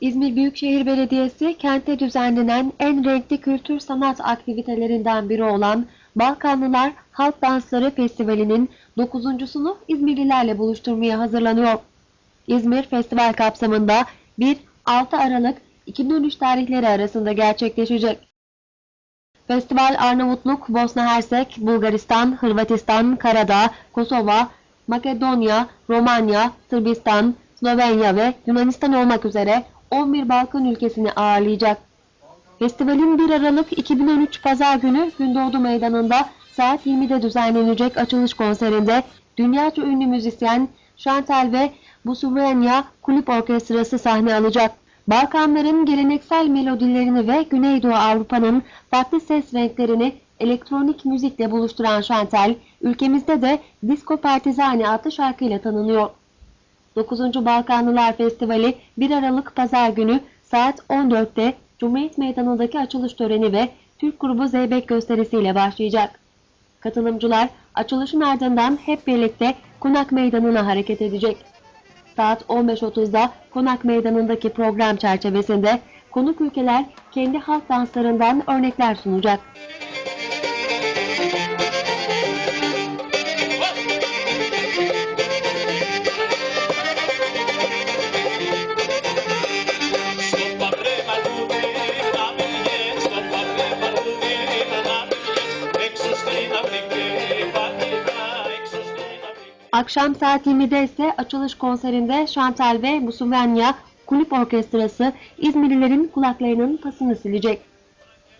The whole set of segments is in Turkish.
İzmir Büyükşehir Belediyesi kentte düzenlenen en renkli kültür sanat aktivitelerinden biri olan Balkanlılar Halk Dansları Festivali'nin 9.sunu İzmirlilerle buluşturmaya hazırlanıyor. İzmir Festival kapsamında 1-6 Aralık 2013 tarihleri arasında gerçekleşecek. Festival Arnavutluk, Bosna Hersek, Bulgaristan, Hırvatistan, Karadağ, Kosova, Makedonya, Romanya, Sırbistan, Slovenya ve Yunanistan olmak üzere 11 Balkan ülkesini ağırlayacak. Festivalin 1 Aralık 2013 Pazar günü Gündoğdu Meydanı'nda saat 20'de düzenlenecek açılış konserinde dünyaca ünlü müzisyen Chantal ve Busuvenya Kulüp Orkestrası sahne alacak. Balkanların geleneksel melodilerini ve Güneydoğu Avrupa'nın farklı ses renklerini elektronik müzikle buluşturan Chantal, ülkemizde de Disco Partizani adlı şarkıyla tanınıyor. 9. Balkanlılar Festivali 1 Aralık Pazar günü saat 14'te Cumhuriyet Meydanı'ndaki açılış töreni ve Türk grubu Zeybek gösterisiyle başlayacak. Katılımcılar açılışın ardından hep birlikte Konak Meydanı'na hareket edecek. Saat 15.30'da Konak Meydanı'ndaki program çerçevesinde konuk ülkeler kendi halk danslarından örnekler sunacak. Akşam saat 20'de ise açılış konserinde Chantal ve Musuvenya Kulüp Orkestrası İzmirlilerin kulaklarının pasını silecek.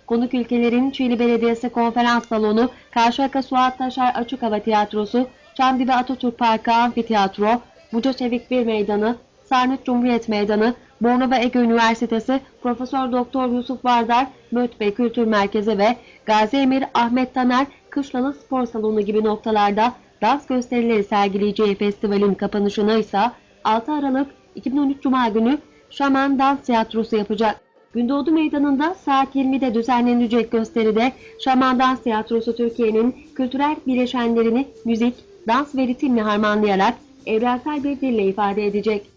Konuk ülkelerin Çiğli Belediyesi Konferans Salonu, Karşıyaka Suat Taşar Açık Hava Tiyatrosu, Çamdibi Atatürk Parkı Amfiteyatro, Buca Çevik Bir Meydanı, Sarnıç Cumhuriyet Meydanı, Bornova Ege Üniversitesi, Profesör Doktor Yusuf Vardar Mötbey Kültür Merkezi ve Gazi Emir Ahmet Taner Kışlalı Spor Salonu gibi noktalarda dans gösterileri sergileyeceği festivalin kapanışını ise 6 Aralık 2013 Cuma günü Şaman Dans Tiyatrosu yapacak. Gündoğdu Meydanı'nda saat 20'de düzenlenecek gösteride Şaman Dans Tiyatrosu Türkiye'nin kültürel bileşenlerini müzik, dans ve ritimle harmanlayarak evrensel bir dille ifade edecek.